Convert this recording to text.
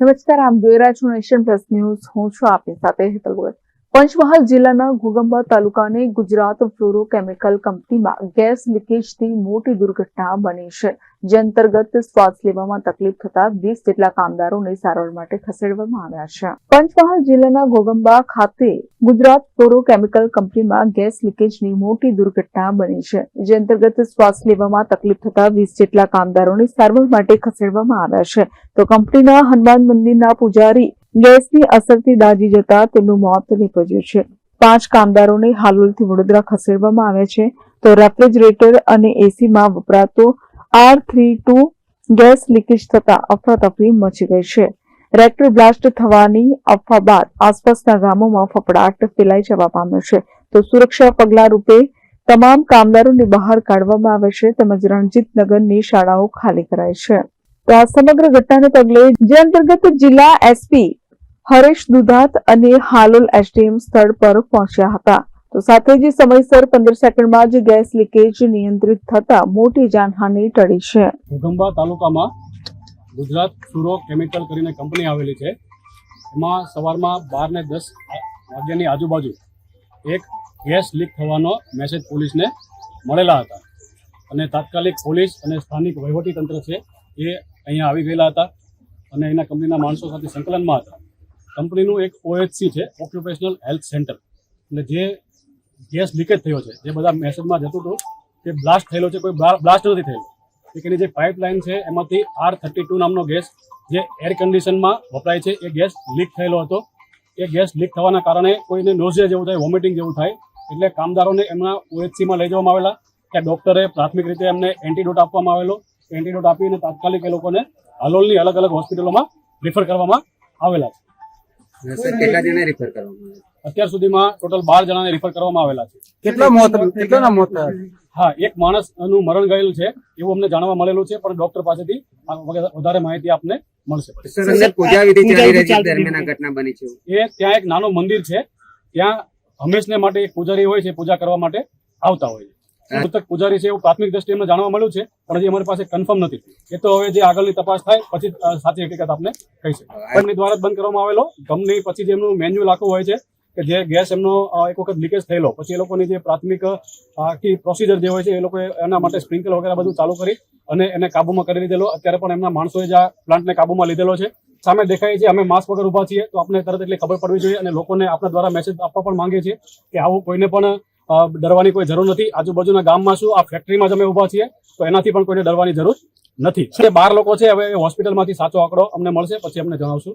નમસ્કાર, આમ જોઈ રહ્યા છો નેશન પ્લસ ન્યૂઝ. હું છું આપની સાથે હેતલ ગોયલ પંચમહાલ જિલ્લાના ઘુગંબા તાલુકાની ગુજરાત ફ્લોરોકેમિકલ કંપનીમાં ગેસ લીકેજથી મોટી દુર્ઘટના બની છે. જે અંતર્ગત શ્વાસ લેવામાં તકલીફ થતા વીસ જેટલા કામદારોને સારવાર માટે ખસેડવામાં આવ્યા છે. પંચમહાલ જિલ્લાના ગોગંબા ખાતે ગુજરાત ફ્લોરોકેમિકલ કંપનીમાં ગેસ લીકેજની મોટી દુર્ઘટના બની છે, જે અંતર્ગત શ્વાસ લેવામાં તકલીફ થતા વીસ જેટલા કામદારોને સારવાર માટે ખસેડવામાં આવ્યા છે. તો કંપનીના હનુમાન મંદિરના પૂજારી ગેસની અસરથી દાઝી જતા તેમનું મોત નીપજ્યું છે. પાંચ કામદારોને હાલોલથી વડોદરા ખસેડવામાં આવ્યા છે. તો રેફ્રિજરેટર અને એસીમાં વપરાતો R three two gas leakage થતા અફરાતફરી મચી ગઈ છે. રેક્ટર બ્લાસ્ટ થવાની અફવા બાદ આસપાસના ગામોમાં ફફડાટ ફેલાઈ જવા પામ્યો છે. તો સુરક્ષા પગલા રૂપે તમામ કામદારોને બહાર કાઢવામાં આવે છે તેમજ રણજીતનગરની શાળાઓ ખાલી કરાઈ છે. તો આ સમગ્ર ઘટનાને પગલે જે અંતર્ગત જિલ્લા એસપી હરેશ દુધાત અને હાલોલ એસડીએમ સ્થળ પર પહોંચ્યા હતા. તો સાથે જ સમયસર પંદર સેકન્ડમાં જ ગેસ લીકેજ નિયંત્રિત થતા મોટી જાનહાનિ ટળી છે. ભૂગંબા તાલુકામાં ગુજરાત સુરો કેમિકલ કરીને કંપની આવેલી છે. એમાં સવારમાં બાર ને દસ વાગ્યાની આજુબાજુ એક ગેસ લીક થવાનો મેસેજ પોલીસને મળેલા હતા. અને તાત્કાલિક પોલીસ અને સ્થાનિક તંત્ર છે એ અહીંયા આવી ગયેલા હતા અને એના કંપનીના માણસો સાથે સંકલનમાં હતા. કંપનીનું એક ઓએચસી છે ઓક્યુપેશનલ હેલ્થ સેન્ટર એટલે જે ગેસ લીકેજ થયો છે. જે બધા મેસેજમાં જતું હતું કે બ્લાસ્ટ થયેલો છે, કોઈ બ્લાસ્ટ નથી થયેલો. એની જે પાઇપલાઇન છે, એમાંથી આર થર્ટી ટુ નામનો ગેસ જે એર કન્ડિશનમાં વપરાય છે, એ ગેસ લીક થયેલો હતો. એ ગેસ લીક થવાના કારણે કોઈને નોઝિયા જેવું થાય વોમિટિંગ જેવું થાય, એટલે કામદારોને એમના ઓએચસીમાં લઈ જવામાં આવેલા ત્યાં ડૉક્ટરે પ્રાથમિક રીતે એમને એન્ટીડોટ આપવામાં આવેલો. એન્ટીડોટ આપીને તાત્કાલિક એ લોકોને હાલોલની અલગ અલગ હોસ્પિટલોમાં રિફર કરવામાં આવેલા છે. કેટલા જણા રિફર કરવામાં અત્યાર સુધીમાં ટોટલ બાર જણાને રિફર કરવામાં આવેલા છે. કેટલા મોત કેટલાના મોત હા એક માણસનું મરણ ગયેલું છે એવું અમને જાણવા મળેલું છે પણ ડોક્ટર પાસેથી વધારે માહિતી આપને મળશે. એ ત્યાં એક નાનું મંદિર છે ત્યાં હંમેશને માટે એક પૂજારી હોય છે પૂજા કરવા માટે આવતા હોય છે. મૃતક પૂજારી છે એવું પ્રાથમિક દ્રષ્ટિએ અમને જાણવા મળ્યું છે પણ હજી અમારી પાસે કન્ફર્મ નથી. એ તો હવે જે આગળની તપાસ થાય પછી સાચી હકીકત આપને કહી શકાય દ્વારા બંધ કરવામાં આવેલો કંપની પછી જે એમનું મેન્યુઅલ આખું હોય છે કે જે ગેસ એમનો એક વખત લીકેજ થયેલો. પછી એ લોકોની જે પ્રાથમિક આખી પ્રોસિજર જે હોય છે, એ લોકોએ એના માટે સ્પ્રિંકલ વગેરે બધું ચાલુ કરી અને એને કાબુમાં કરી લીધેલો. અત્યારે પણ એમના માણસોએ જ આ પ્લાન્ટને કાબુમાં લીધેલો છે. સામે દેખાય છે, અમે માસ્ક વગર ઊભા છીએ, તો આપણે તરત એટલી ખબર પડવી જોઈએ અને લોકોને આપણા દ્વારા મેસેજ આપવા પણ માંગીએ છીએ કે આવું કોઈને પણ ડરવાની કોઈ જરૂર નથી. આજુબાજુના ગામમાં શું, આ ફેક્ટરીમાં જ અમે ઊભા છીએ, તો એનાથી પણ કોઈને ડરવાની જરૂર નથી. બાર લોકો છે, હવે હોસ્પિટલમાંથી સાચો આંકડો અમને મળશે, પછી અમને જણાવશું.